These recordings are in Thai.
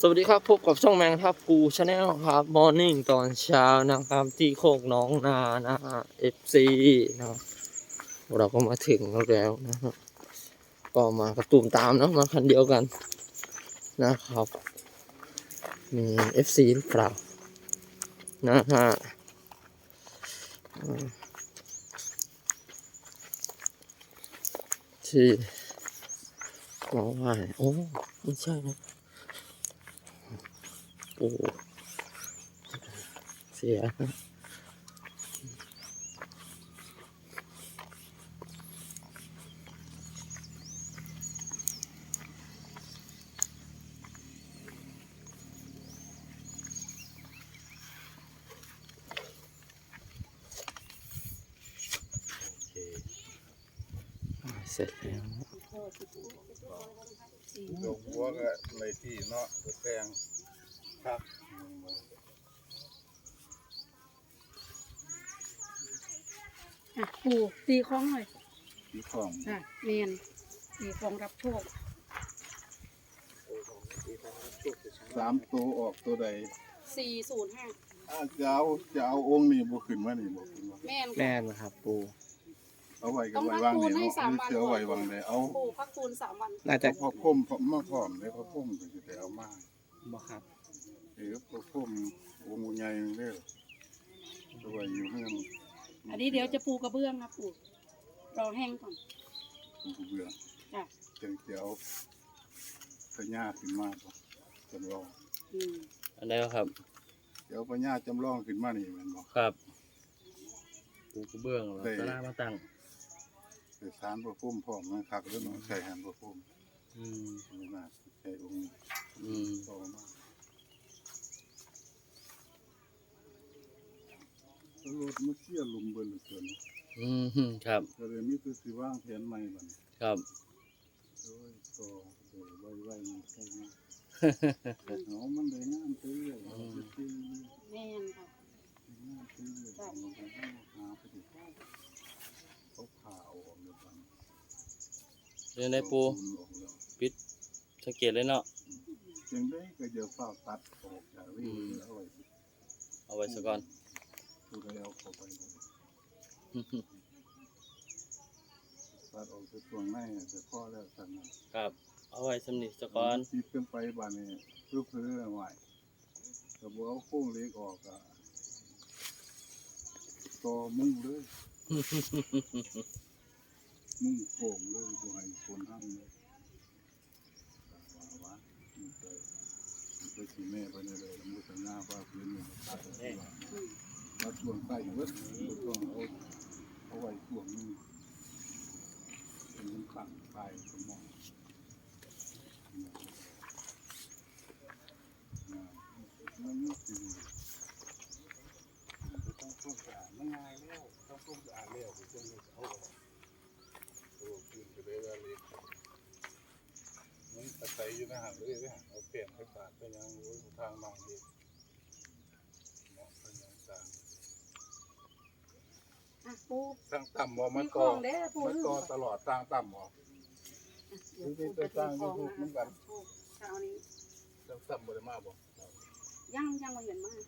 สวัสดีครับ พบกับช่องแมงทับกูชาแนลครับมอร์นิ่งตอนเช้านะครับ ที่โคกน้องนานะฮะ FC นะครับเราก็มาถึงแล้วนะฮะก็มากระตุ่มตามนะมาคันเดียวกันนะครับ มี FC หรือเปล่านะฮะที่น้องว่าโอ้ไม่ใช่นะ โอ้เสียเสร็จแล้วดอกบัวก็ในที่เนาะตัวแตง ครับอะปู่ตีคล้องหน่อยที่ของอะเนียนตีคล้องรับโชคสามตัวออกตัวใดสี่ศูนย์ห้าอาจะเอาจะเอาองค์นี่บ่ขึ้นมานี่บ่ขึ้นมาแม่นแม่นะครับปูเอาไว้ก็ไว้วางนี่เนาะเชื่อไว้วางได้เอาปู่พักคูณสามวัน น่าจะพอพุ่มพอมาพร้อมเลยพอพุ่มก็สิได้เอามาบ่ครับ เออพอพุ่มองค์ใหญ่เด้อตัวไว้อยู่เฮือนอันนี้เดี๋ยวจะปูกระเบื้องนะปู่รอแห้งก่อนผู้เบื่อจ้ะจังสิเอาพญาขึ้นมาบ่จำลองอืมอันนี้ครับ เดี๋ยวพญาจำลองขึ้นมานี่แม่นบ่ครับปูกระเบื้องแล้วได้ตะลามาตั้งไปสารพระพุ่มพร้อมมันคักแล้วเนาะใส่หันพระพุ่มอืมไม่น่าใช่องค์อืมโตมากแล้ว รถมาเชี่ยลุมเบิ่นเหลือเกินอืมครับ ก็เลยมีคือสิว่างแผนใหม่บัดนี้ครับโอ้ยโตเดี๋ยวไว้ไว้มันใช่ไหมเอามันได้งานตื้อเอาไปตื้อแม่นค่ะงานตื้อเอามันไปหาหาไปดิเขาผ่าออกเลยบัดนี้เรื่องได้ปูเอาปูนออกแล้วปิดสังเกตเลยเนาะจังได้ก็จะเฝ้าตัดออกจากวิ่งเอาไว้เอาไว้ซะก่อน ผู้ใดเอาเข้าไปเลยตัดออกจากช่วงในจะข้อแล้วสั่นน่ะครับ เอาไว้สำนิซะก่อนติดขึ้นไปบ้านนี้เพื่อเพื่อไหวแต่บัวเอาโค้งเล็กออกอะต่อมุ่งเลยมุ่งโค้งเลยบัวให้คนห้ามเลยว่าว่าไปมันไปสีแม่ไปเลยแล้วมุดหน้าว่าเพื่อนเนี่ยตัดออก ไปว่าช่วงใต้เวิร์ดต้องเอาเอาไว้ช่วงนึงเป็นมันขังไปสมองมันไม่จริงต้องพูดสะอาดไม่ง่ายแล้วต้องพูดสะอาดแล้วถึงจะเอาออกตัวคืนไปเลยว่าเลยมันอาศัยอยู่ในหางเลยนะเอาเปลี่ยนไปปาดไปยังทางมาดีหมาะไปยังต่าง อะปู่ทางต่ำบ่มัตีนคล้ต่อองเด้อปู่มันต่อตลอดทางต่ำบ่เดี๋ยวปู่จะตีคล้องนะรับโชคเช้านี้ทางต่ำบ่ได้มาบ่ยังยังมาเห็นมาก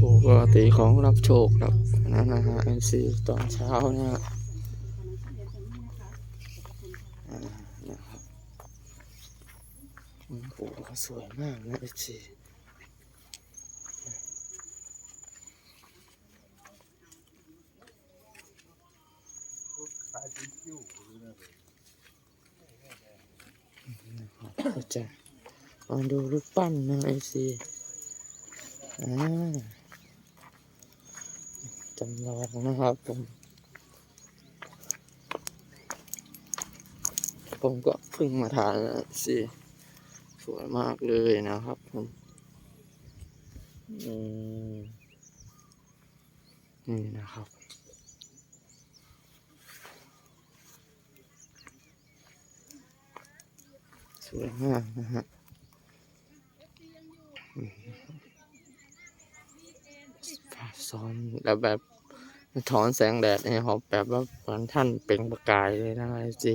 ปูก็ตีของรับโชครับนั่นนะฮะ MC ตอนเช้านะฮะอ่า นะครับอืมปูก็สวยมากนะ MC ตายเป็นคิ้วเลยนะก็จะมาดูรูปปั้นนะ MC อ่าจำลองนะครับผม ผมก็เพิ่งมาทานนะสิสวยมากเลยนะครับผมนี่นะครับ สวยมากนะฮะซ้อนแล้วแบบถอนแสงแดดเนี่ยครับแบบว่าเหมือนท่านเปล่งประกายเลยนะไอจี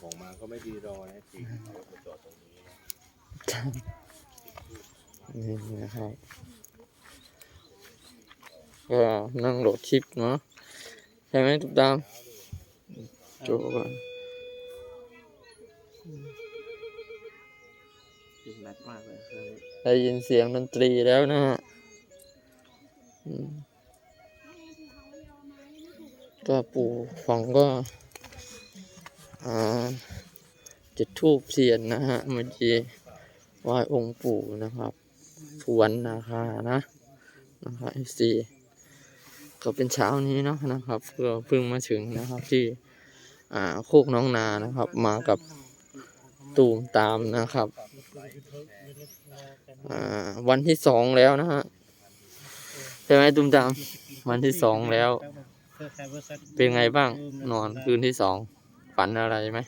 ของมาก็ไม่ดีรอนะจริงเดี๋ยวไปจอดตรงนี้นะนี่นะครับ ก็นั่งโหลดคลิปเนาะใช่ไหมทุกตามโจก่อนยิงนัดมากเลยเครื่องนี้ได้ยินเสียงดนตรีแล้วนะฮะอืม ก็ปู่ฝังก็จุดทูบเทียนนะฮะเมื่อกี้ไหว้องค์ปู่นะครับทวนนาคานะนะครับเอซีก็เป็นเช้านี้เนาะนะครับก็เพิ่งมาถึงนะครับที่อ่าโคกน้องนานะครับ มากับตูมตามนะครับวันที่สองแล้วนะฮะใช่ไหมตูมตาม วันที่สองแล้ว เป็นไงบ้าง นอนคืนที่สอง ฝันอะไรไหม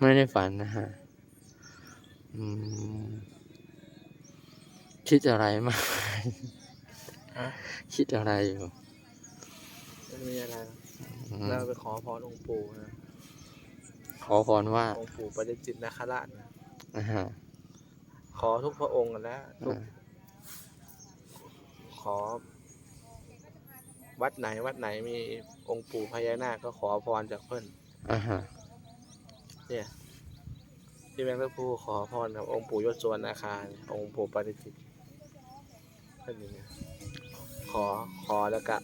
ไม่ได้ฝันนะฮะอืมคิดอะไรมากคิดอะไรอยู่ไม่มีอะไรหรอกอืมเราไปขอพรองค์ปู่นะ ขอพรว่า องค์ปู่ปฏิจิตนาคราชนะอ่าฮะขอทุกพระองค์กันแล้วทุกอ่าขอ วัดไหนวัดไหนมีองค์ปู่พญานาคก็ขอพรจากเพื่อนอ่าฮะเนี่ยที่แมงตะพูขอพรกับองค์ปู่ยศสวนนาคาเนี่ยองค์ปู่ปฏิจิตเพื่อนอย่างเงี้ยขอขอแล้วก็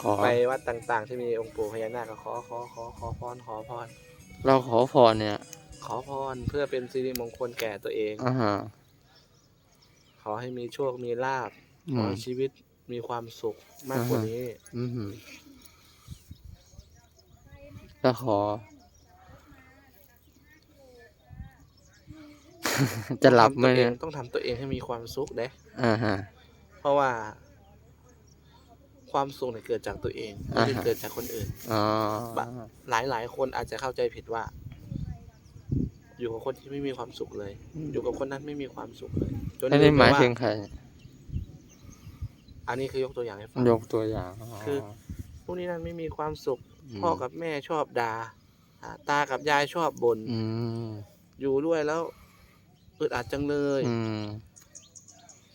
ขอไปวัดต่างๆ ที่มีองค์ปู่พญานาคก็ขอขอขอขอพรขอพรเราขอพรเนี่ย ขอพรเพื่อเป็นสิริมงคลแก่ตัวเองอ่าฮะขอให้มีโชค มีลาบอืขอมให้ชีวิต มีความสุขมากกว่าอ่าฮะนี้ อืมก็ขอ จะหลับไหมทำตัวเอเนี่งยต้องทำตัวเองให้มีความสุขเด้ อ่าฮะ เพราะว่า ความสุขเนี่ยเกิดจากตัวเองไม่ได้อ่าฮะ เกิดจากคนอื่น อ๋อบะหลายหลายๆคนอาจจะเข้าใจผิดว่า อยู่กับคนที่ไม่มีความสุขเลย อยู่กับคนนั้นไม่มีความสุขเลยจนไม่ได้ลืหมายไปว่ถึงใคร อันนี้คือยกตัวอย่างให้ฟัง ยกตัวอย่างคือ พวกนี้นั้นไม่มีความสุขมพ่อกับแม่ชอบด่าอ่าตากับยายชอบบ่นอืมอยู่ด้วยแล้วอึดอัดจังเลย อืม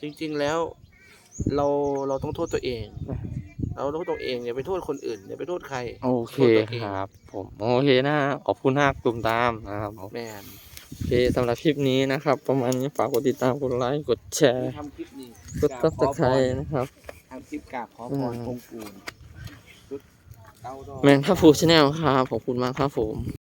จริง ๆ แล้ว เราเราต้องโทษตัวเองเราต้องโทษตัวเองอย่าไปโทษคนอื่นอย่าไปโทษใคร โอเคโทษตัวเองครับ ผม โอเคนะขอบคุณมากตุมตามนะครับผม แม่น โอเคสำหรับคลิปนี้นะครับ ประมาณนี้ฝากกดติดตามกดไลค์กดแชร์ทำคลิปนี้กดซับสไครต์นะครับทำคลิปกราบขอพรอืมองค์ปู่ชุดเก้าดอกแมงทัพฟูชาแนลครับขอบคุณมากครับผม